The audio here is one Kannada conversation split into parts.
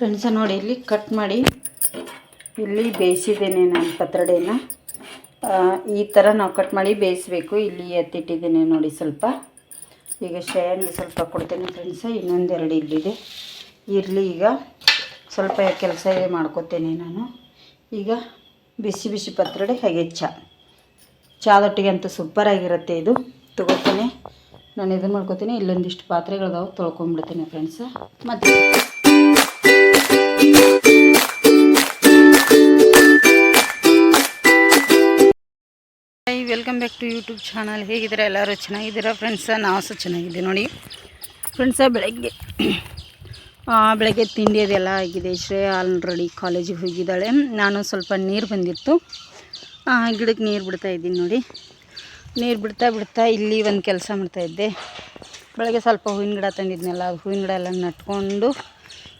ಫ್ರೆಂಡ್ಸ, ನೋಡಿ, ಇಲ್ಲಿ ಕಟ್ ಮಾಡಿ ಇಲ್ಲಿ ಬೇಯಿಸಿದ್ದೇನೆ ನಾನು ಪತ್ರೊಡೆನ. ಈ ಥರ ನಾವು ಕಟ್ ಮಾಡಿ ಬೇಯಿಸ್ಬೇಕು. ಇಲ್ಲಿ ಎತ್ತಿಟ್ಟಿದ್ದೇನೆ ನೋಡಿ ಸ್ವಲ್ಪ. ಈಗ ಶೇನ್ ಸ್ವಲ್ಪ ಕೊಡ್ತೇನೆ ಫ್ರೆಂಡ್ಸ, ಇನ್ನೊಂದೆರಡು ಇಲ್ಲಿದೆ. ಇರಲಿ ಈಗ ಸ್ವಲ್ಪ ಕೆಲಸ ಮಾಡ್ಕೋತೇನೆ ನಾನು. ಈಗ ಬಿಸಿ ಬಿಸಿ ಪತ್ರೊಡೆ ಹಾಗೆ ಚಾ. ಚಾದೊಟ್ಟಿಗೆ ಅಂತೂ ಸೂಪರಾಗಿರುತ್ತೆ ಇದು. ತಗೋತೇನೆ. ನಾನು ಇದನ್ನು ಮಾಡ್ಕೋತೀನಿ. ಇಲ್ಲೊಂದಿಷ್ಟು ಪಾತ್ರೆಗಳದಾವೆ ತೊಳ್ಕೊಂಬಿಡ್ತೀನಿ ಫ್ರೆಂಡ್ಸ. ಮತ್ತು hi welcome back to YouTube channel ಹೇಗಿದ್ದೀರಾ ಎಲ್ಲರೂ? ಚೆನ್ನಾಗಿದ್ದೀರಾ ಫ್ರೆಂಡ್ಸ ನಾವು ಸಹ ಚೆನ್ನಾಗಿದ್ದೀವಿ ನೋಡಿ. ಫ್ರೆಂಡ್ಸ ಬೆಳಗ್ಗೆ ಬೆಳಗ್ಗೆ ತಿಂಡಿ ಅದೆಲ್ಲ ಆಗಿದೆ. ಶ್ರೇಯ ಆಲ್ರೆಡಿ ಕಾಲೇಜಿಗೆ ಹೋಗಿದ್ದಾಳೆ. ನಾನು ಸ್ವಲ್ಪ ನೀರು ಬಂದಿತ್ತು. ಗಿಡಕ್ಕೆ ನೀರು ಬಿಡ್ತಾ ಇದ್ದೀನಿ ನೋಡಿ. ನೀರು ಬಿಡ್ತಾ ಬಿಡ್ತಾ ಇಲ್ಲಿ ಒಂದು ಕೆಲಸ ಮಾಡ್ತಾಯಿದ್ದೆ ಬೆಳಗ್ಗೆ ಸ್ವಲ್ಪ ಹೂವಿನ ಗಿಡ ತಂದಿದ್ನಲ್ಲ ಹೂವಿನ ಗಿಡ ಎಲ್ಲ ನಟ್ಕೊಂಡು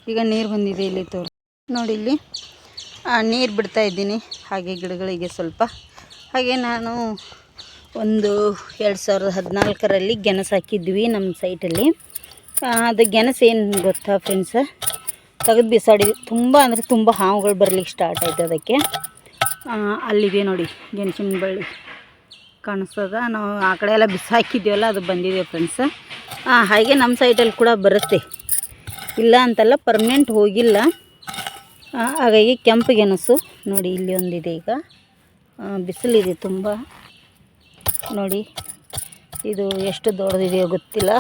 ಈಗ ನೀರು ಬಂದಿದೆ ಇಲ್ಲಿ ತೋರ್ ನೋಡಿ ಇಲ್ಲಿ. ನೀರು ಬಿಡ್ತಾ ಇದ್ದೀನಿ. ಹಾಗೆ ಗಿಡಗಳಿಗೆ ಸ್ವಲ್ಪ. ಹಾಗೆ ನಾನು ಒಂದು ಎರಡು ಸಾವಿರದ ಹದಿನಾಲ್ಕರಲ್ಲಿ ಗೆಣಸು ಹಾಕಿದ್ವಿ ನಮ್ಮ ಸೈಟಲ್ಲಿ ಅದು ಗೆಣಸು ಏನು ಗೊತ್ತಾ ಫ್ರೆಂಡ್ಸ ತೆಗೆದು ಬಿಸಾಡಿ. ತುಂಬ ಅಂದರೆ ತುಂಬ ಹಾವುಗಳು ಬರಲಿಕ್ಕೆ ಸ್ಟಾರ್ಟ್ ಆಯ್ತು ಅದಕ್ಕೆ. ಅಲ್ಲಿದೆ ನೋಡಿ, ಗೆಣಸಿನ ಬಳ್ಳಿ ಕಾಣಿಸ್ತದ. ನಾವು ಆ ಕಡೆ ಎಲ್ಲ ಬಿಸಾಕಿದ್ದೀವಲ್ಲ ಅದು ಬಂದಿದೆ ಫ್ರೆಂಡ್ಸ ಹಾಗೆ ನಮ್ಮ ಸೈಟಲ್ಲಿ ಕೂಡ ಬರುತ್ತೆ. ಇಲ್ಲ ಅಂತಲ್ಲ ಪರ್ಮನೆಂಟ್ ಹೋಗಿಲ್ಲ. ಹಾಗಾಗಿ ಕೆಂಪು ಗೆಣಸು ನೋಡಿ, ಇಲ್ಲಿ ಒಂದಿದೆ ಈಗ. ಬಿಸಿಲಿದೆ ತುಂಬ. ನೋಡಿ, ಇದು ಎಷ್ಟು ದೊಡ್ಡದಿದೆಯೋ ಗೊತ್ತಿಲ್ಲ.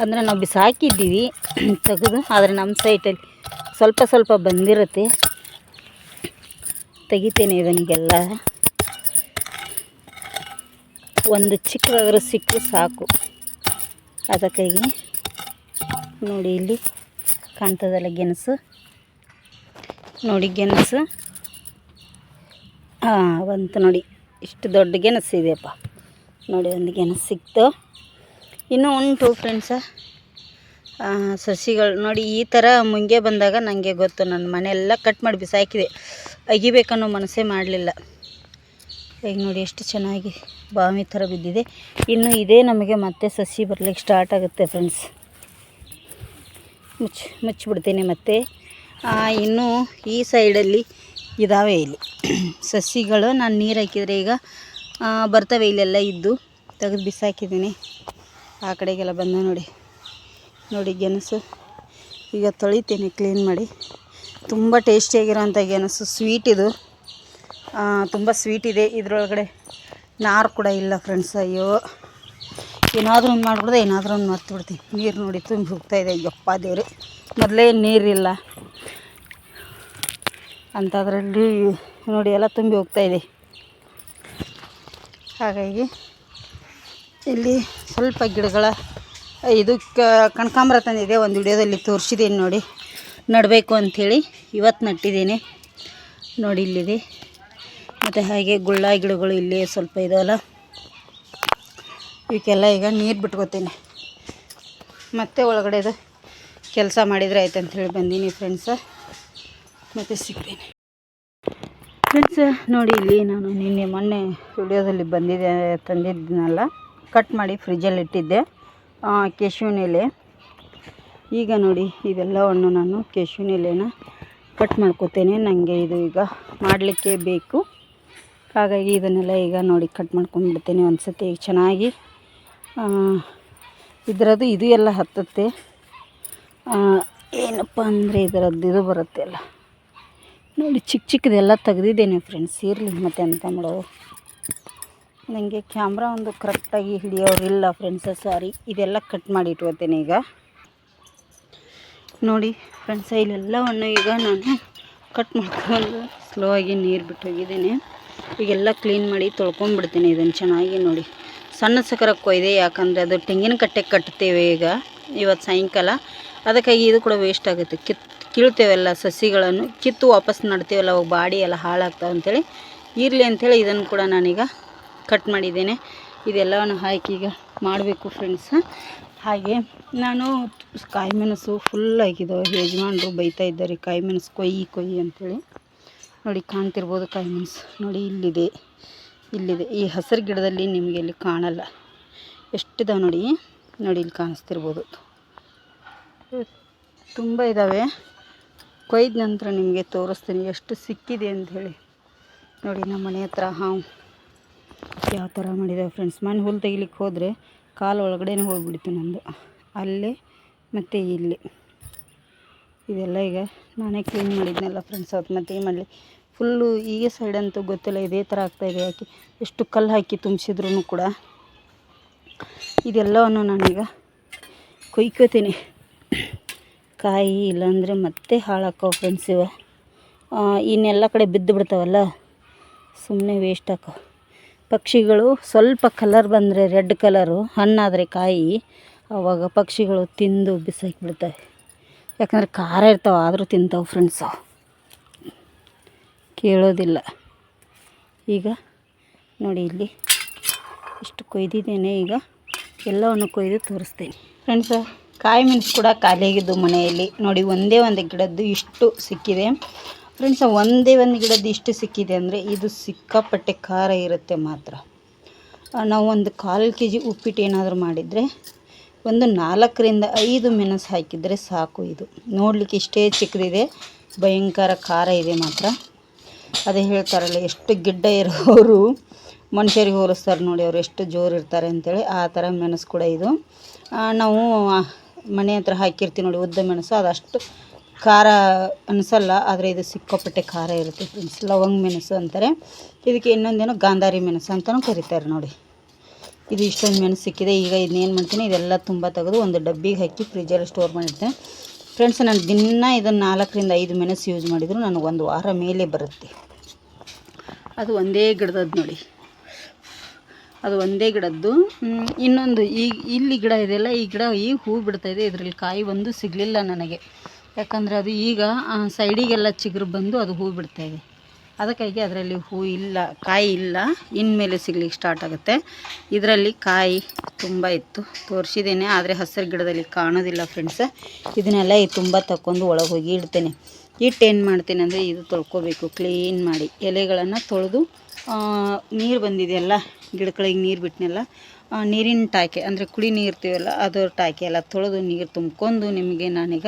ಅಂದರೆ ನಾವು ಬಿಸಾಕಿದ್ದೀವಿ ತೆಗೆದು. ಆದರೆ ನಮ್ಮ ಸೈಟಲ್ಲಿ ಸ್ವಲ್ಪ ಸ್ವಲ್ಪ ಬಂದಿರುತ್ತೆ. ತೆಗಿತೇನೆ ಇವನಿಗೆಲ್ಲ. ಒಂದು ಚಿಕ್ಕದಾದರೂ ಸಿಕ್ಕರೆ ಸಾಕು. ಅದಕ್ಕಾಗಿ ನೋಡಿ ಇಲ್ಲಿ. ಕಾಣ್ತದಲ್ಲ ಗೆಣಸು? ನೋಡಿ ಗೆಣಸು. ಹಾಂ ಬಂತು ನೋಡಿ. ಇಷ್ಟು ದೊಡ್ಡ ಗೆಣಸು ಇದೆಯಪ್ಪ. ನೋಡಿ ಒಂದು ಗೆಣಸು ಸಿಕ್ತು. ಇನ್ನೂ ಉಂಟು ಫ್ರೆಂಡ್ಸ ಸಸಿಗಳು ನೋಡಿ, ಈ ಥರ ಮುಂಗೆ ಬಂದಾಗ ನನಗೆ ಗೊತ್ತು. ನನ್ನ ಮನೆಯೆಲ್ಲ ಕಟ್ ಮಾಡಿ ಬಿಸಾಕಿದೆ. ಅಗಿಬೇಕನ್ನೋ ಮನಸ್ಸೇ ಮಾಡಲಿಲ್ಲ. ಈಗ ನೋಡಿ ಎಷ್ಟು ಚೆನ್ನಾಗಿ ಬಾವಿ ಥರ ಬಿದ್ದಿದೆ. ಇನ್ನು ಇದೇ ನಮಗೆ ಮತ್ತೆ ಸಸಿ ಬರ್ಲಿಕ್ಕೆ ಸ್ಟಾರ್ಟ್ ಆಗುತ್ತೆ ಫ್ರೆಂಡ್ಸ್ ಮುಚ್ಚಿ ಮುಚ್ಚಿಬಿಡ್ತೀನಿ ಮತ್ತು. ಇನ್ನೂ ಈ ಸೈಡಲ್ಲಿ ಇದ್ದಾವೆ ಇಲ್ಲಿ. ಸಸಿಗಳು, ನಾನು ನೀರು ಹಾಕಿದರೆ ಈಗ ಬರ್ತವೆ ಇಲ್ಲೆಲ್ಲ ಇದ್ದು ತೆಗೆದು ಬಿಸಾಕಿದ್ದೀನಿ. ಆ ಕಡೆಗೆಲ್ಲ ಬಂದ ನೋಡಿ. ನೋಡಿ ಗೆಣಸು. ಈಗ ತೊಳಿತೀನಿ ಕ್ಲೀನ್ ಮಾಡಿ. ತುಂಬ ಟೇಸ್ಟಿಯಾಗಿರೋಂಥ ಗೆಣಸು. ಸ್ವೀಟ್ ಇದು. ತುಂಬ ಸ್ವೀಟ್ ಇದೆ. ಇದರೊಳಗಡೆ ನಾರು ಕೂಡ ಇಲ್ಲ ಫ್ರೆಂಡ್ಸ್ ಅಯ್ಯೋ. ಏನಾದರೂ ಒಂದು ಮಾಡ್ಬಿಡ್ದೆ, ಏನಾದರೂ ಒಂದು ಮರ್ತು ಬಿಡ್ತೀನಿ. ನೀರು ನೋಡಿ ತುಂಬಿ ಹೋಗ್ತಾ ಇದೆ. ಯಪ್ಪ ದೇವ್ರಿ, ಮೊದಲೇ ನೀರಿಲ್ಲ. ಅಂಥದ್ರಲ್ಲಿ ನೋಡಿ ಎಲ್ಲ ತುಂಬಿ ಹೋಗ್ತಾ ಇದೆ. ಹಾಗಾಗಿ ಇಲ್ಲಿ ಸ್ವಲ್ಪ ಗಿಡಗಳ, ಇದು ಕ- ಕನಕಾಂಬರ ತಂದಿದೆ. ಒಂದು ವಿಡಿಯೋದಲ್ಲಿ ತೋರಿಸಿದ್ದೀನಿ ನೋಡಿ. ನಡಬೇಕು ಅಂಥೇಳಿ ಇವತ್ತು ನಟ್ಟಿದ್ದೀನಿ. ನೋಡಿ ಇಲ್ಲಿದೆ. ಮತ್ತು ಹಾಗೆ ಗುಳ್ಳ ಗಿಡಗಳು ಇಲ್ಲಿ ಸ್ವಲ್ಪ ಇದಾವಲ್ಲ ಇವಕ್ಕೆಲ್ಲ ಈಗ ನೀರು ಬಿಟ್ಕೋತೀನಿ. ಮತ್ತೆ ಒಳಗಡೆದು ಕೆಲಸ ಮಾಡಿದರೆ ಆಯ್ತು ಅಂಥೇಳಿ ಬಂದೀನಿ ಫ್ರೆಂಡ್ಸ ಮತ್ತು ಸಿಗ್ತೀನಿ. ಫ್ರೆಂಡ್ಸ್ ನೋಡಿ ಇಲ್ಲಿ ನಾನು ನಿನ್ನೆ ಮೊನ್ನೆ ವಿಡಿಯೋದಲ್ಲಿ ಬಂದಿದ್ದೆ ತಂದಿದ್ದನಲ್ಲ ಕಟ್ ಮಾಡಿ ಫ್ರಿಜ್ಜಲ್ಲಿ ಇಟ್ಟಿದ್ದೆ ಆ, ಕೆಶುವಿನ ಎಲೆ ಈಗ ನೋಡಿ ಇವೆಲ್ಲವನ್ನು ನಾನು ಕೆಶುವಿನ ಎಲೆನ ಕಟ್ ಮಾಡ್ಕೋತೇನೆ. ನನಗೆ ಇದು ಈಗ ಮಾಡಲಿಕ್ಕೆ ಬೇಕು. ಹಾಗಾಗಿ ಇದನ್ನೆಲ್ಲ ಈಗ ನೋಡಿ ಕಟ್ ಮಾಡ್ಕೊಂಡ್ಬಿಡ್ತೇನೆ ಒಂದು ಸತಿ ಚೆನ್ನಾಗಿ ಇದರದ್ದು ಇದು ಎಲ್ಲ ಹತ್ತುತ್ತೆ. ಏನಪ್ಪ ಅಂದರೆ ಇದರದ್ದು ಇದು ಬರುತ್ತೆ ಅಲ್ಲ. ನೋಡಿ, ಚಿಕ್ಕ ಚಿಕ್ಕದೆಲ್ಲ ತೆಗ್ದಿದ್ದೇನೆ ಫ್ರೆಂಡ್ಸ್ ಇರಲಿ ಮತ್ತೆ ಅಂತ ಮಾಡೋದು. ನನಗೆ ಕ್ಯಾಮ್ರಾ ಒಂದು ಕರೆಕ್ಟಾಗಿ ಹಿಡಿಯೋರಿಲ್ಲ ಫ್ರೆಂಡ್ಸ ಸಾರಿ ಇದೆಲ್ಲ ಕಟ್ ಮಾಡಿ ಇಟ್ಕೋತೇನೆ ಈಗ. ನೋಡಿ ಫ್ರೆಂಡ್ಸ್ ಇಲ್ಲೆಲ್ಲವನ್ನು ಈಗ ನಾನು ಕಟ್ ಮಾಡ್ಕೊಂಡು ಸ್ಲೋ ಆಗಿ ನೀರು ಬಿಟ್ಟು ಹೋಗಿದ್ದೇನೆ ಈಗೆಲ್ಲ ಕ್ಲೀನ್ ಮಾಡಿ ತೊಳ್ಕೊಂಡ್ಬಿಡ್ತೀನಿ ಇದನ್ನು ಚೆನ್ನಾಗಿ ನೋಡಿ. ಸಣ್ಣ ಸಕ್ಕರೆ ಕೊಯ್ದೆ ಯಾಕಂದರೆ ಅದು ತೆಂಗಿನ ಕಟ್ಟೆ ಕಟ್ತೇವೆ ಈಗ ಇವತ್ತು ಸಾಯಂಕಾಲ. ಅದಕ್ಕಾಗಿ ಇದು ಕೂಡ ವೇಸ್ಟ್ ಆಗುತ್ತೆ. ಕಿತ್, ಕೀಳ್ತೇವೆಲ್ಲ ಸಸಿಗಳನ್ನು, ಕಿತ್ತು ವಾಪಸ್ ನಡ್ತೇವಲ್ಲ, ಅವಾಗ ಬಾಡಿ ಎಲ್ಲ ಹಾಳಾಗ್ತಾವೆ ಅಂಥೇಳಿ ಇರಲಿ ಅಂಥೇಳಿ ಇದನ್ನು ಕೂಡ ನಾನೀಗ ಕಟ್ ಮಾಡಿದ್ದೇನೆ. ಇದೆಲ್ಲವನ್ನು ಹಾಕಿ ಈಗ ಮಾಡಬೇಕು ಫ್ರೆಂಡ್ಸ್ ಹಾಗೆ ನಾನು ಕಾಯಿ ಮೆಣಸು ಫುಲ್ ಆಗಿದ್ದಾವೆ ಯಜಮಾನರು ಬೈತಾ ಇದ್ದಾರೆ ಕಾಯಿ ಮೆಣಸು ಕೊಯ್ಯಿ ಕೊಯ್ಯಿ ಅಂಥೇಳಿ ನೋಡಿ, ಕಾಣ್ತಿರ್ಬೋದು ಕಾಯಿ ಮೆಣಸು ನೋಡಿ, ಇಲ್ಲಿದೆ. ಇಲ್ಲಿದೆ. ಈ ಹಸಿರು ಗಿಡದಲ್ಲಿ ನಿಮಗೆ ಇಲ್ಲಿ ಕಾಣಲ್ಲ. ಎಷ್ಟಿದಾವೆ ನೋಡಿ? ನೋಡಿ ಇಲ್ಲಿ ಕಾಣಿಸ್ತಿರ್ಬೋದು. ತುಂಬ ಇದ್ದಾವೆ ಕೊಯ್ದ ನಂತರ ನಿಮಗೆ ತೋರಿಸ್ತೀನಿ ಎಷ್ಟು ಸಿಕ್ಕಿದೆ ಅಂತ ಹೇಳಿ. ನೋಡಿ ನಮ್ಮ ಮನೆ ಹತ್ರ ಹಾವು. ಯಾವ ಥರ ಮಾಡಿದ್ದಾವೆ ಫ್ರೆಂಡ್ಸ್ ಮನೆ ಹುಲ್ಲು ತೆಗಿಲಿಕ್ಕೆ ಹೋದರೆ ಕಾಲು ಒಳಗಡೆನೇ ಹೋಗಿಬಿಡ್ತು ನಂದು. ಅಲ್ಲೇ ಮತ್ತು ಇಲ್ಲಿ. ಇದೆಲ್ಲ ಈಗ ನಾನೇ ಕ್ಲೀನ್ ಮಾಡಿದ್ನಲ್ಲ ಫ್ರೆಂಡ್ಸ್ ಅವತ್ತು ಮತ್ತು ಏನು ಮಾಡಲಿ. ಫುಲ್ಲು ಈಗ ಸೈಡ್ ಅಂತೂ ಗೊತ್ತಿಲ್ಲ, ಇದೇ ಥರ ಆಗ್ತಾಯಿದೆ ಯಾಕೆ ಎಷ್ಟು ಕಲ್ಲು ಹಾಕಿ ತುಂಬಿಸಿದ್ರು ಕೂಡ ಇದೆಲ್ಲವನ್ನು ನಾನೀಗ ಕೊಯ್ಕೋತೀನಿ. ಕಾಯಿ ಇಲ್ಲಾಂದರೆ ಮತ್ತೆ ಹಾಳಾಕೋ ಫ್ರೆಂಡ್ಸ್ ಇವ. ಇನ್ನೆಲ್ಲ ಕಡೆ ಬಿದ್ದು ಬಿಡ್ತಾವಲ್ಲ ಸುಮ್ಮನೆ ವೇಸ್ಟ್ ಹಾಕೋ. ಪಕ್ಷಿಗಳು ಸ್ವಲ್ಪ ಕಲರ್ ಬಂದರೆ ರೆಡ್ ಕಲರು ಹಣ್ಣಾದರೆ ಕಾಯಿ ಆವಾಗ ಪಕ್ಷಿಗಳು ತಿಂದು ಬಿಸಾಕಿಬಿಡ್ತವೆ. ಯಾಕಂದರೆ ಖಾರ ಇರ್ತಾವೆ, ಆದರೂ ತಿಂತಾವೆ ಫ್ರೆಂಡ್ಸು ಕೇಳೋದಿಲ್ಲ. ಈಗ ನೋಡಿ ಇಲ್ಲಿ ಇಷ್ಟು ಕೊಯ್ದಿದ್ದೇನೆ. ಈಗ ಎಲ್ಲವನ್ನು ಕೊಯ್ದು ತೋರಿಸ್ತೇನೆ. ಫ್ರೆಂಡ್ಸ ಕಾಯಿ ಮೆಣಸು ಕೂಡ ಖಾಲಿಯಾಗಿದ್ದು ಮನೆಯಲ್ಲಿ. ನೋಡಿ, ಒಂದೇ ಒಂದು ಗಿಡದ್ದು ಇಷ್ಟು ಸಿಕ್ಕಿದೆ. ಫ್ರೆಂಡ್ಸ ಒಂದೇ ಒಂದು ಗಿಡದ್ದು ಇಷ್ಟು ಸಿಕ್ಕಿದೆ ಅಂದರೆ ಇದು ಸಿಕ್ಕಾಪಟ್ಟೆ ಖಾರ ಇರುತ್ತೆ ಮಾತ್ರ. ನಾವು ಒಂದು ಕಾಲು ಕೆ ಜಿ ಉಪ್ಪಿಟ್ಟು ಏನಾದರೂ ಮಾಡಿದರೆ, ಒಂದು ನಾಲ್ಕರಿಂದ ಐದು ಮೆಣಸು ಹಾಕಿದರೆ ಸಾಕು ಇದು. ನೋಡಲಿಕ್ಕೆ ಇಷ್ಟೇ ಚಿಕ್ಕದಿದೆ, ಭಯಂಕರ ಖಾರ ಇದೆ ಮಾತ್ರ. ಅದೇ ಹೇಳ್ತಾರಲ್ಲ, ಎಷ್ಟು ಗಿಡ್ಡ ಇರೋರು ಮನುಷ್ಯರಿಗೆ ಹೋಲಿಸ್ತಾರೆ ನೋಡಿ ಅವ್ರು ಎಷ್ಟು ಜೋರು ಇರ್ತಾರೆ ಅಂತೇಳಿ ಆ ಥರ ಮೆಣಸು ಕೂಡ ಇದು. ನಾವು ಮನೆ ಹತ್ರ ಹಾಕಿರ್ತೀವಿ ನೋಡಿ, ಉದ್ದ ಮೆಣಸು, ಅದಷ್ಟು ಖಾರ ಅನಿಸಲ್ಲ, ಆದರೆ ಇದು ಸಿಕ್ಕಾಪಟ್ಟೆ ಖಾರ ಇರುತ್ತೆ ಫ್ರೆಂಡ್ಸ್. ಲವಂಗ ಮೆಣಸು ಅಂತಾರೆ. ಇದಕ್ಕೆ ಇನ್ನೊಂದೇನೋ ಗಾಂಧಾರಿ ಮೆಣಸು ಅಂತಲೂ ಕರೀತಾರೆ ನೋಡಿ. ಇದು ಇಷ್ಟೊಂದು ಮೆಣಸು ಸಿಕ್ಕಿದೆ. ಈಗ ಇದನ್ನೇನು ಮಾಡ್ತೀನಿ, ಇದೆಲ್ಲ ತುಂಬ ತೆಗೆದು ಒಂದು ಡಬ್ಬಿಗೆ ಹಾಕಿ ಫ್ರಿಜ್ಜಲ್ಲಿ ಸ್ಟೋರ್ ಮಾಡಿರ್ತೇನೆ. ಫ್ರೆಂಡ್ಸ್ ನಾನು ದಿನ ಇದನ್ನು ನಾಲ್ಕರಿಂದ ಐದು ಮೆಣಸು ಯೂಸ್ ಮಾಡಿದರೂ. ನನಗೆ ಒಂದು ವಾರ ಮೇಲೆ ಬರುತ್ತೆ. ಅದು ಒಂದೇ ಗಿಡದದ್ದು ನೋಡಿ. ಅದು ಒಂದೇ ಗಿಡದ್ದು. ಇನ್ನೊಂದು ಈ, ಇಲ್ಲಿ ಗಿಡ ಇದೆಯಲ್ಲ ಈ ಗಿಡ ಈಗ ಹೂ ಬಿಡ್ತಾಯಿದೆ. ಇದರಲ್ಲಿ ಕಾಯಿ ಒಂದು ಸಿಗಲಿಲ್ಲ ನನಗೆ. ಯಾಕಂದರೆ ಅದು ಈಗ ಸೈಡಿಗೆಲ್ಲ ಚಿಗುರು ಬಂದು ಅದು ಹೂ ಬಿಡ್ತಾಯಿದೆ. ಅದಕ್ಕಾಗಿ ಅದರಲ್ಲಿ ಹೂ ಇಲ್ಲ, ಕಾಯಿ ಇಲ್ಲ. ಇನ್ಮೇಲೆ ಸಿಗ್ಲಿಕ್ಕೆ ಸ್ಟಾರ್ಟ್ ಆಗುತ್ತೆ. ಇದರಲ್ಲಿ ಕಾಯಿ ತುಂಬ ಇತ್ತು. ತೋರಿಸಿದ್ದೇನೆ, ಆದರೆ ಹಸಿರು ಗಿಡದಲ್ಲಿ ಕಾಣೋದಿಲ್ಲ ಫ್ರೆಂಡ್ಸ್ ಇದನ್ನೆಲ್ಲ ಈ ತುಂಬ ತಕ್ಕೊಂಡು ಒಳಗೆ ಹೋಗಿ ಇಡ್ತೇನೆ. ಇಟ್ಟು ಏನು ಮಾಡ್ತೀನಿ ಅಂದರೆ ಇದು ತೊಳ್ಕೊಬೇಕು ಕ್ಲೀನ್ ಮಾಡಿ. ಎಲೆಗಳನ್ನು ತೊಳೆದು ನೀರು ಬಂದಿದೆಯಲ್ಲ ಗಿಡಗಳಿಗೆ ನೀರು ಬಿಟ್ಟನೆಲ್ಲ ನೀರಿನ ಟಾಕೆ ಅಂದರೆ ಕುಡಿ ನೀರು ಇರ್ತೀವಲ್ಲ ಅದು ಟಾಕೆ ಎಲ್ಲ ತೊಳೆದು ನೀರು ತುಂಬ್ಕೊಂಡು ನಿಮಗೆ ನಾನೀಗ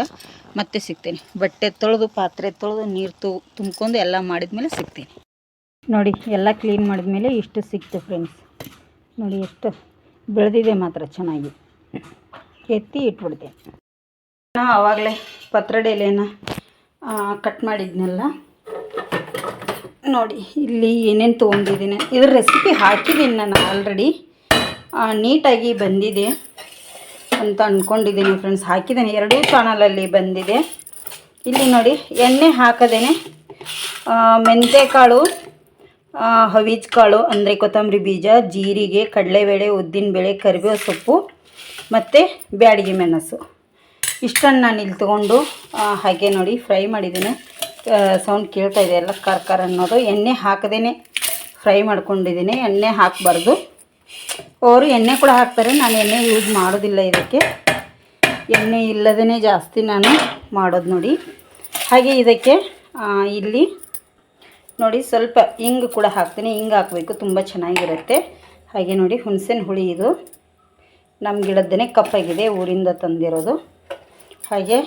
ಮತ್ತೆ ಸಿಗ್ತೀನಿ. ಬಟ್ಟೆ ತೊಳೆದು, ಪಾತ್ರೆ ತೊಳೆದು, ನೀರು ತು, ತುಂಬ್ಕೊಂಡು ಎಲ್ಲ ಮಾಡಿದ್ಮೇಲೆ ಸಿಗ್ತೀನಿ. ನೋಡಿ, ಎಲ್ಲ ಕ್ಲೀನ್ ಮಾಡಿದ್ಮೇಲೆ ಇಷ್ಟು ಸಿಕ್ತು ಫ್ರೆಂಡ್ಸ್. ನೋಡಿ, ಎಷ್ಟು ಬೆಳೆದಿದೆ ಮಾತ್ರ, ಚೆನ್ನಾಗಿ. ಎತ್ತಿ ಇಟ್ಬಿಡ್ತೆ. ನಾ ಆವಾಗಲೇ ಪತ್ರಡೆಲೆನ ಕಟ್ ಮಾಡಿದ್ನೆಲ್ಲ. ನೋಡಿ, ಇಲ್ಲಿ ಏನೇನು ತೊಗೊಂಡಿದ್ದೀನಿ. ಇದ್ರ ರೆಸಿಪಿ ಹಾಕಿದ್ದೀನಿ ನಾನು ಆಲ್ರೆಡಿ ನೀಟಾಗಿ ಬಂದಿದೆ ಅಂತ ಅಂದ್ಕೊಂಡಿದ್ದೀನಿ ಫ್ರೆಂಡ್ಸ್ ಹಾಕಿದ್ದೇನೆ. ಎರಡೂ ಚಾನಲಲ್ಲಿ ಬಂದಿದೆ. ಇಲ್ಲಿ ನೋಡಿ, ಎಣ್ಣೆ ಹಾಕದೇನೆ ಕಾಳು ಹವೀಜ್ ಕಾಳು ಅಂದರೆ ಕೊತ್ತಂಬರಿ ಬೀಜ, ಜೀರಿಗೆ, ಕಡಲೆಬೇಳೆ, ಉದ್ದಿನಬೇಳೆ, ಕರಿಬೇವು ಸೊಪ್ಪು ಮತ್ತು ಬ್ಯಾಡಿಗೆ ಮೆಣಸು. ಇಷ್ಟನ್ನು ನಾನು ಇಲ್ಲಿ ತೊಗೊಂಡು ಹಾಗೆ ನೋಡಿ ಫ್ರೈ ಮಾಡಿದ್ದೀನಿ. ಸೌಂಡ್ ಕೇಳ್ತಾ ಇದೆ ಎಲ್ಲ ಖಾರ ಅನ್ನೋದು. ಎಣ್ಣೆ ಹಾಕದೇ ಫ್ರೈ ಮಾಡ್ಕೊಂಡಿದ್ದೀನಿ. ಎಣ್ಣೆ ಹಾಕಬಾರ್ದು. ಅವರು ಎಣ್ಣೆ ಕೂಡ ಹಾಕ್ತಾರೆ. ನಾನು ಎಣ್ಣೆ ಯೂಸ್ ಮಾಡೋದಿಲ್ಲ ಇದಕ್ಕೆ. ಎಣ್ಣೆ ಇಲ್ಲದೇ ಜಾಸ್ತಿ ನಾನು ಮಾಡೋದು ನೋಡಿ. ಹಾಗೆ ಇದಕ್ಕೆ ಇಲ್ಲಿ ನೋಡಿ ಸ್ವಲ್ಪ ಹಿಂಗೆ ಕೂಡ ಹಾಕ್ತೀನಿ. ಹಿಂಗೆ ಹಾಕಬೇಕು, ತುಂಬ ಚೆನ್ನಾಗಿರುತ್ತೆ. ಹಾಗೆ ನೋಡಿ ಹುಣಸೆನ ಹುಳಿ ಇದು. ನಮ್ಮ ಗಿಡದ್ದೇ ಕಪ್ಪಾಗಿದೆ, ಊರಿಂದ ತಂದಿರೋದು. ಹಾಗೆ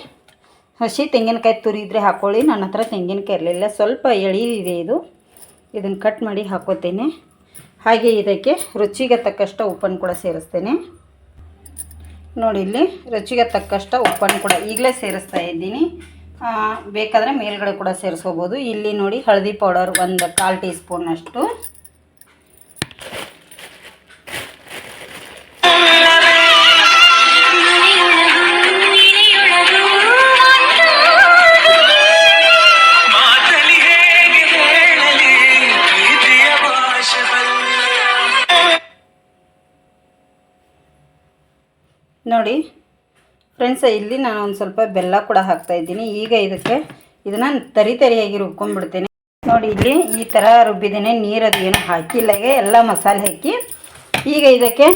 ಹಸಿ ತೆಂಗಿನಕಾಯಿ ತುರಿದ್ರೆ ಹಾಕ್ಕೊಳ್ಳಿ ನನ್ನ ಹತ್ರ ತೆಂಗಿನಕಾಯಿ ಇರಲಿಲ್ಲ. ಸ್ವಲ್ಪ ಎಳೆದಿದೆ ಇದು ಇದನ್ನು ಕಟ್ ಮಾಡಿ ಹಾಕೋತೇನೆ. ಹಾಗೆ ಇದಕ್ಕೆ ರುಚಿಗೆ ತಕ್ಕಷ್ಟು ಉಪ್ಪನ್ನು ಕೂಡ ಸೇರಿಸ್ತೇನೆ. ನೋಡಿ ಇಲ್ಲಿ ರುಚಿಗೆ ತಕ್ಕಷ್ಟು ಉಪ್ಪನ್ನು ಕೂಡ ಈಗಲೇ ಸೇರಿಸ್ತಾ ಇದ್ದೀನಿ. ಬೇಕಾದರೆ ಮೇಲ್ಗಡೆ ಕೂಡ ಸೇರಿಸ್ಕೋಬೋದು. ಇಲ್ಲಿ ನೋಡಿ ಹಳದಿ ಪೌಡರ್ ಒಂದು ಕಾಲು ಟೀ ಸ್ಪೂನಷ್ಟು ನೋಡಿ ಫ್ರೆಂಡ್ಸ್ ಇಲ್ಲಿ ನಾನು ಒಂದು ಸ್ವಲ್ಪ ಬೆಲ್ಲ ಕೂಡ ಹಾಕ್ತಾ ಇದ್ದೀನಿ. ಈಗ ಇದಕ್ಕೆ ಇದನ್ನು ತರಿ ತರಿಯಾಗಿ ರುಬ್ಕೊಂಡ್ಬಿಡ್ತೀನಿ. ನೋಡಿ, ಇಲ್ಲಿ ಈ ಥರ ರುಬ್ಬಿದ್ದೇನೆ. ನೀರದು ಏನು ಹಾಕಿಲ್ಲ. ಈಗ ಎಲ್ಲ ಮಸಾಲೆ ಹಾಕಿ ಈಗ ಇದಕ್ಕೆ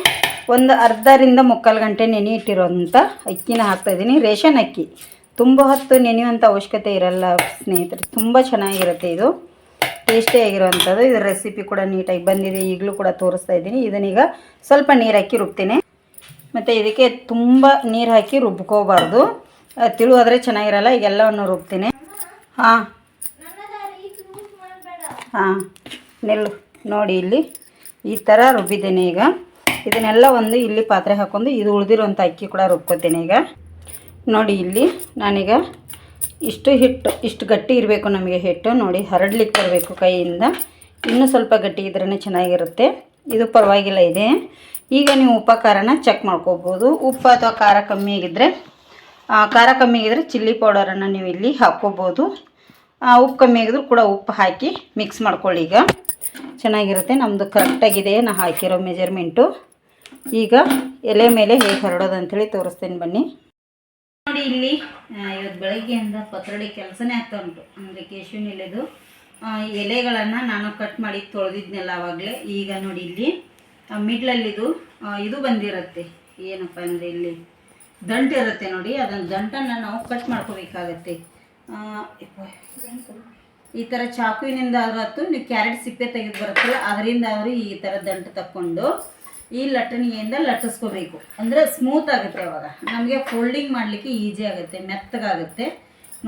ಒಂದು ಅರ್ಧರಿಂದ ಮುಕ್ಕಾಲು ಗಂಟೆ ನೆನೆ ಇಟ್ಟಿರೋಂಥ ಅಕ್ಕಿನ ಹಾಕ್ತಾಯಿದ್ದೀನಿ ರೇಷನ್ ಅಕ್ಕಿ. ತುಂಬ ಹೊತ್ತು ನೆನೆಯುವಂಥ ಅವಶ್ಯಕತೆ ಇರಲ್ಲ ಸ್ನೇಹಿತರೆ. ತುಂಬ ಚೆನ್ನಾಗಿರುತ್ತೆ ಇದು. ಟೇಸ್ಟಿಯಾಗಿರುವಂಥದ್ದು ಇದು ರೆಸಿಪಿ ಕೂಡ ನೀಟಾಗಿ ಬಂದಿದೆ. ಈಗಲೂ ಕೂಡ ತೋರಿಸ್ತಾ ಇದ್ದೀನಿ. ಇದನ್ನೀಗ ಸ್ವಲ್ಪ ನೀರು ಹಾಕಿ ರುಬ್ತೀನಿ. ಮತ್ತು ಇದಕ್ಕೆ ತುಂಬ ನೀರು ಹಾಕಿ ರುಬ್ಕೋಬಾರ್ದು. ತಿಳುವಾದರೆ ಚೆನ್ನಾಗಿರಲ್ಲ ಈಗ ಎಲ್ಲವನ್ನು ರುಬ್ತೀನಿ. ಹಾಂ. ಹಾಂ. ನೆಲ್ಲು. ನೋಡಿ ಇಲ್ಲಿ ಈ ಥರ ರುಬ್ಬಿದ್ದೀನಿ ಈಗ. ಇದನ್ನೆಲ್ಲ ಒಂದು ಇಲ್ಲಿ ಪಾತ್ರೆ ಹಾಕ್ಕೊಂಡು ಇದು ಉಳಿದಿರುವಂಥ ಅಕ್ಕಿ ಕೂಡ ರುಬ್ಕೋತೀನಿ ಈಗ. ನೋಡಿ ಇಲ್ಲಿ ನಾನೀಗ ಇಷ್ಟು ಹಿಟ್ಟು, ಇಷ್ಟು ಗಟ್ಟಿ ಇರಬೇಕು ನಮಗೆ ಹಿಟ್ಟು. ನೋಡಿ ಹರಡ್ಲಿಕ್ಕೆ ಬರಬೇಕು ಕೈಯಿಂದ. ಇನ್ನೂ ಸ್ವಲ್ಪ ಗಟ್ಟಿ ಇದ್ರೇ ಚೆನ್ನಾಗಿರುತ್ತೆ. ಇದು ಪರವಾಗಿಲ್ಲ ಇದೆ. ಈಗ ನೀವು ಉಪ್ಪು ಖಾರನ ಚೆಕ್ ಮಾಡ್ಕೋಬೋದು. ಉಪ್ಪು ಅಥವಾ ಖಾರ ಕಮ್ಮಿ ಆಗಿದ್ದರೆ ಖಾರ ಕಮ್ಮಿ ಆಗಿದ್ರೆ ಚಿಲ್ಲಿ ಪೌಡರನ್ನು ನೀವು ಇಲ್ಲಿ ಹಾಕ್ಕೋಬೋದು. ಉಪ್ಪು ಕಮ್ಮಿ ಆಗಿದ್ರು ಕೂಡ ಉಪ್ಪು ಹಾಕಿ ಮಿಕ್ಸ್ ಮಾಡ್ಕೊಳ್ಳಿ ಈಗ. ಚೆನ್ನಾಗಿರುತ್ತೆ. ನಮ್ಮದು ಕರೆಕ್ಟಾಗಿದೆ ನಾ ಹಾಕಿರೋ ಮೆಜರ್ಮೆಂಟು ಈಗ ಎಲೆ ಮೇಲೆ ಹೇಗೆ ಹರಡೋದು ಅಂಥೇಳಿ ತೋರಿಸ್ತೇನೆ ಬನ್ನಿ. ನೋಡಿ ಇಲ್ಲಿ ಇವತ್ತು ಬೆಳಗ್ಗೆಯಿಂದ ಪತ್ರೊಡೆ ಕೆಲಸನೇ ಆಗ್ತಾ ಉಂಟು. ಅಂದರೆ ಕೇಶವಿನ ಎಲೆದು. ಎಲೆಗಳನ್ನು ನಾನು ಕಟ್ ಮಾಡಿ ತೊಳೆದಿದ್ನೆಲ್ಲ ಆವಾಗಲೇ ಈಗ ನೋಡಿ ಇಲ್ಲಿ. ಮಿಡ್ಲಲ್ಲಿದು ಇದು ಬಂದಿರುತ್ತೆ. ಏನಪ್ಪ ಅಂದರೆ ಇಲ್ಲಿ ದಂಟು ಇರುತ್ತೆ ನೋಡಿ, ಅದನ್ನು ದಂಟನ್ನು ನಾವು ಕಟ್ ಮಾಡ್ಕೋಬೇಕಾಗತ್ತೆ? ಈ ಥರ ಚಾಕುವಿನಿಂದ ಆದ್ರೂ ನೀವು ಕ್ಯಾರೆಟ್ ಸಿಪ್ಪೆ ತೆಗೆದು ಬರುತ್ತಲ್ಲ, ಅದರಿಂದ ಈ ಥರ ದಂಟು ತಕ್ಕೊಂಡು ಈ ಲಟ್ಟಣಿಗೆಯಿಂದ ಲಟ್ಟಿಸ್ಕೋಬೇಕು. ಅಂದರೆ ಸ್ಮೂತ್ ಆಗುತ್ತೆ ಅವಾಗ. ನಮಗೆ ಫೋಲ್ಡಿಂಗ್ ಮಾಡಲಿಕ್ಕೆ ಈಸಿ ಆಗುತ್ತೆ, ಮೆತ್ತಗಾಗುತ್ತೆ.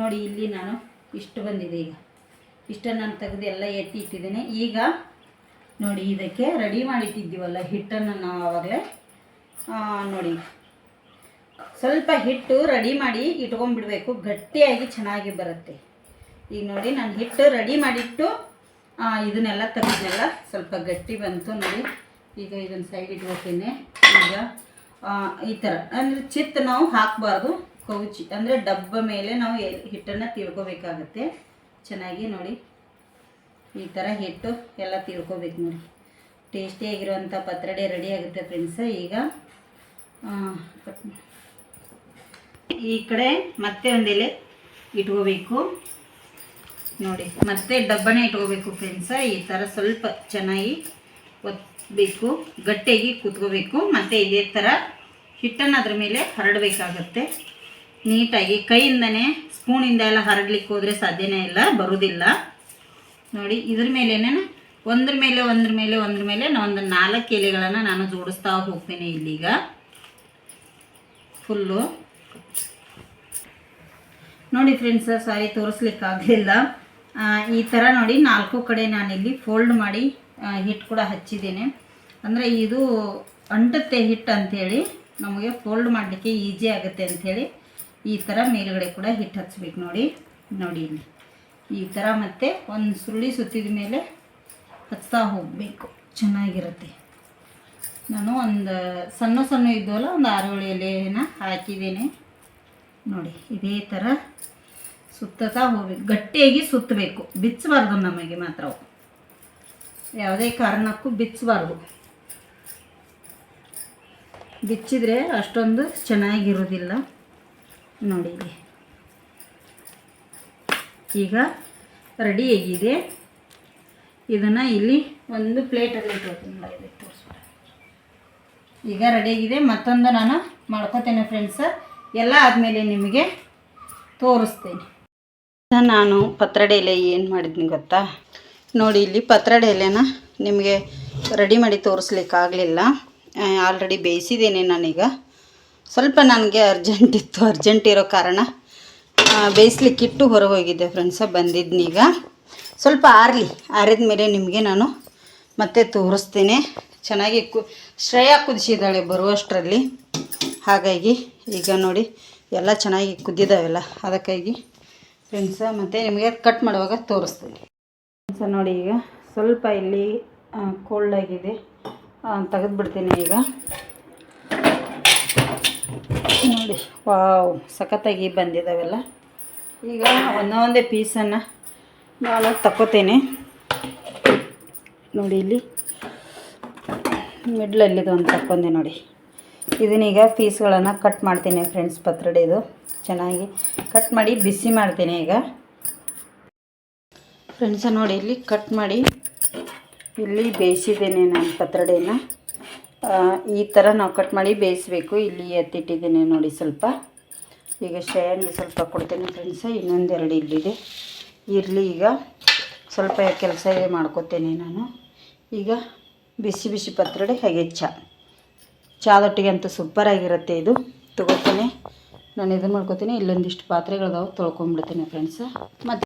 ನೋಡಿ, ಇಲ್ಲಿ ನಾನು ಇಷ್ಟು ಬಂದಿದೆ ಈಗ. ಇಷ್ಟನ್ನು ನಾನು ತೆಗೆದು ಎಲ್ಲ ಎತ್ತಿ ಇಟ್ಟಿದ್ದೀನಿ. ಈಗ ನೋಡಿ, ಇದಕ್ಕೆ ರೆಡಿ ಮಾಡಿಟ್ಟಿದ್ದೀವಲ್ಲ ಹಿಟ್ಟನ್ನು ನಾವು ಆವಾಗಲೇ ನೋಡಿ. ಸ್ವಲ್ಪ ಹಿಟ್ಟು ರೆಡಿ ಮಾಡಿ ಇಟ್ಕೊಂಡ್ಬಿಡ್ಬೇಕು, ಗಟ್ಟಿಯಾಗಿ ಚೆನ್ನಾಗಿ ಬರುತ್ತೆ. ಈಗ ನೋಡಿ, ನಾನು ಹಿಟ್ಟು ರೆಡಿ ಮಾಡಿಟ್ಟು ಇದನ್ನೆಲ್ಲ ತೆಗೆದ್ನೆಲ್ಲ ಸ್ವಲ್ಪ ಗಟ್ಟಿ ಬಂತು ನೋಡಿ. ಈಗ ಇದನ್ನು ಸೈಡ್ ಇಟ್ಕೋತೀನಿ ಈಗ ಈ ಥರ ಅಂದರೆ ಚಿತ್ತು ನಾವು ಹಾಕಬಾರ್ದು, ಕೌಚಿ. ಅಂದರೆ ಡಬ್ಬ ಮೇಲೆ ನಾವು ಹಿಟ್ಟನ್ನು ತಿಳ್ಕೊಬೇಕಾಗತ್ತೆ. ಚೆನ್ನಾಗಿ ನೋಡಿ. ಈ ಥರ ಹಿಟ್ಟು ಎಲ್ಲ ತಿಳ್ಕೊಬೇಕು ನೋಡಿ. ಟೇಸ್ಟಿಯಾಗಿರುವಂಥ ಪತ್ರೊಡೆ ರೆಡಿ ಆಗುತ್ತೆ ಫ್ರೆಂಡ್ಸ್ ಈಗ ಈ ಕಡೆ ಮತ್ತೆ ಒಂದೆಲೆ ಇಟ್ಕೋಬೇಕು. ನೋಡಿ, ಮತ್ತೆ ಡಬ್ಬನೇ ಇಟ್ಕೋಬೇಕು ಫ್ರೆಂಡ್ಸ ಈ ಥರ ಸ್ವಲ್ಪ ಚೆನ್ನಾಗಿ ಒತ್ತಬೇಕು ಗಟ್ಟಿಯಾಗಿ ಕೂತ್ಕೋಬೇಕು. ಮತ್ತು ಇದೇ ಥರ ಹಿಟ್ಟನ್ನು ಅದ್ರ ಮೇಲೆ ಹರಡಬೇಕಾಗತ್ತೆ. ನೀಟಾಗಿ ಕೈಯಿಂದನೇ, ಸ್ಪೂನಿಂದ ಎಲ್ಲ ಹರಡ್ಲಿಕ್ಕೆ ಹೋದರೆ ಸಾಧ್ಯನೇ ಇಲ್ಲ, ಬರೋದಿಲ್ಲ. ನೋಡಿ, ಇದ್ರ ಮೇಲೇನೆ ಒಂದ್ರ ಮೇಲೆ ಒಂದ್ರ ಮೇಲೆ ಒಂದ್ರ ಮೇಲೆ ಒಂದು ನಾಲ್ಕು ಎಲೆಗಳನ್ನು ನಾನು ಜೋಡಿಸ್ತಾ ಹೋಗ್ತೇನೆ ಇಲ್ಲಿಗ. ಫುಲ್ಲು ನೋಡಿ ಫ್ರೆಂಡ್ಸ್ ಸಾರಿ ತೋರಿಸ್ಲಿಕ್ಕಾಗಲಿಲ್ಲ. ಈ ಥರ ನೋಡಿ ನಾಲ್ಕು ಕಡೆ ನಾನಿಲ್ಲಿ ಫೋಲ್ಡ್ ಮಾಡಿ ಹಿಟ್ ಕೂಡ ಹಚ್ಚಿದ್ದೇನೆ. ಅಂದರೆ ಇದು ಅಂಟುತ್ತೆ ಹಿಟ್ಟು ಅಂಥೇಳಿ ನಮಗೆ ಫೋಲ್ಡ್ ಮಾಡಲಿಕ್ಕೆ ಈಜಿ ಆಗುತ್ತೆ ಅಂಥೇಳಿ ಈ ಥರ ಮೇಲುಗಡೆ ಕೂಡ ಹಿಟ್ಟು ಹಚ್ಬೇಕು ನೋಡಿ. ನೋಡಿ ಇಲ್ಲಿ. ಈ ಥರ ಮತ್ತೆ ಒಂದು ಸುರುಳಿ ಸುತ್ತಿದ ಮೇಲೆ ಹಚ್ತಾ ಹೋಗಬೇಕು. ಚೆನ್ನಾಗಿರುತ್ತೆ. ನಾನು ಒಂದು ಸಣ್ಣ ಸಣ್ಣ ಇದ್ದವಲ್ಲ ಒಂದು ಆರೋಳಿ ಎಲೆನ ಹಾಕಿದ್ದೇನೆ. ನೋಡಿ, ಇದೇ ಥರ ಸುತ್ತತಾ ಹೋಗ್ಬೇಕು. ಗಟ್ಟಿಯಾಗಿ ಸುತ್ತಬೇಕು. ಬಿಚ್ಚಬಾರ್ದು ನಮಗೆ ಮಾತ್ರ ಯಾವುದೇ ಕಾರಣಕ್ಕೂ ಬಿಚ್ಚಬಾರ್ದು. ಬಿಚ್ಚಿದ್ರೆ ಅಷ್ಟೊಂದು ಚೆನ್ನಾಗಿರೋದಿಲ್ಲ ನೋಡಿ. ಈಗ ರೆಡಿ ಆಗಿದೆ. ಇದನ್ನು ಇಲ್ಲಿ ಒಂದು ಪ್ಲೇಟಲ್ಲಿ ಇಟ್ಕೊಳ್ತೀನಿ ನೋಡಿ, ಇದು ತೋರಿಸ್ಬಿಡ. ಈಗ ರೆಡಿಯಾಗಿದೆ ಮತ್ತೊಂದು ನಾನು ಮಾಡ್ಕೋತೇನೆ ಫ್ರೆಂಡ್ಸ ಎಲ್ಲ ಆದಮೇಲೆ ನಿಮಗೆ ತೋರಿಸ್ತೇನೆ. ನಾನು ಪತ್ರೊಡೆ ಎಲೆ ಏನು ಮಾಡಿದ್ನಿ ಗೊತ್ತಾ? ನೋಡಿ ಇಲ್ಲಿ ಪತ್ರೊಡೆ ಎಲೆನ ನಿಮಗೆ ರೆಡಿ ಮಾಡಿ ತೋರಿಸ್ಲಿಕ್ಕಾಗಲಿಲ್ಲ ಆಲ್ರೆಡಿ ಬೇಯಿಸಿದ್ದೇನೆ ನಾನೀಗ. ಸ್ವಲ್ಪ ನನಗೆ ಅರ್ಜೆಂಟ್ ಇತ್ತು. ಅರ್ಜೆಂಟ್ ಇರೋ ಕಾರಣ ಬೇಯಿಸ್ಲಿಕ್ಕಿಟ್ಟು ಹೊರಗೆ ಹೋಗಿದ್ದೆ ಫ್ರೆಂಡ್ಸ ಬಂದಿದ್ನೀಗ. ಸ್ವಲ್ಪ ಆರಲಿ ಆರಿದ ಮೇಲೆ ನಿಮಗೆ ನಾನು ಮತ್ತೆ ತೋರಿಸ್ತೇನೆ. ಚೆನ್ನಾಗಿ ಕು, ಶ್ರೇಯ ಕುದಿಸಿದ್ದಾಳೆ ಬರುವಷ್ಟರಲ್ಲಿ. ಹಾಗಾಗಿ ಈಗ ನೋಡಿ, ಎಲ್ಲ ಚೆನ್ನಾಗಿ ಕುದ್ದಿದ್ದಾವೆಲ್ಲ. ಅದಕ್ಕಾಗಿ ಫ್ರೆಂಡ್ಸ ಮತ್ತು ನಿಮಗೆ ಕಟ್ ಮಾಡುವಾಗ ತೋರಿಸ್ತೀನಿ. ಫ್ರೆಂಡ್ಸ ನೋಡಿ ಈಗ ಸ್ವಲ್ಪ ಇಲ್ಲಿ ಕೋಲ್ಡ್ ಆಗಿದೆ. ತೆಗೆದುಬಿಡ್ತೀನಿ ಈಗ. ನೋಡಿ, ವಾವ್, ಸಖತ್ತಾಗಿ ಬಂದಿದ್ದಾವೆಲ್ಲ. ಈಗ ಒಂದೊಂದೇ ಪೀಸನ್ನು ನಾನು ತಗೋತೇನೆ ನೋಡಿ ಇಲ್ಲಿ. ಮಿಡ್ಲಲ್ಲಿದು ಒಂದು ತಕ್ಕೊಂಡೆ ನೋಡಿ. ಇದನ್ನೀಗ ಪೀಸ್ಗಳನ್ನು ಕಟ್ ಮಾಡ್ತೀನಿ ಫ್ರೆಂಡ್ಸ್ ಪತ್ರೊಡೆದು. ಚೆನ್ನಾಗಿ ಕಟ್ ಮಾಡಿ ಬಿಸಿ ಮಾಡ್ತೀನಿ ಈಗ. ಫ್ರೆಂಡ್ಸ ನೋಡಿ ಇಲ್ಲಿ ಕಟ್ ಮಾಡಿ ಇಲ್ಲಿ ಬೇಯಿಸಿದ್ದೇನೆ ನಾನು ಪತ್ರೊಡೆಯನ್ನು. ಈ ಥರ ನಾವು ಕಟ್ ಮಾಡಿ ಬೇಯಿಸ್ಬೇಕು. ಇಲ್ಲಿ ಎತ್ತಿಟ್ಟಿದ್ದೇನೆ ನೋಡಿ ಸ್ವಲ್ಪ. ಈಗ ಶ್ರೇಯನ್ಗೆ ಸ್ವಲ್ಪ ಕೊಡ್ತೇನೆ ಫ್ರೆಂಡ್ಸ ಇನ್ನೊಂದೆರಡು ಇಲ್ಲಿದೆ. ಇರಲಿ ಈಗ. ಸ್ವಲ್ಪ ಕೆಲಸ ಮಾಡ್ಕೋತೇನೆ ನಾನು. ಈಗ ಬಿಸಿ ಬಿಸಿ ಪತ್ರೊಡೆ ಹಾಗೆ ಚಾ. ಚಾದೊಟ್ಟಿಗೆ ಅಂತೂ ಸೂಪರಾಗಿರುತ್ತೆ ಇದು. ತಗೋತೇನೆ. ನಾನು ಇದನ್ನು ಮಾಡ್ಕೋತೀನಿ. ಇಲ್ಲೊಂದಿಷ್ಟು ಪಾತ್ರೆಗಳದಾವೆ ತೊಳ್ಕೊಂಬಿಡ್ತೀನಿ ಫ್ರೆಂಡ್ಸ ಮತ್ತು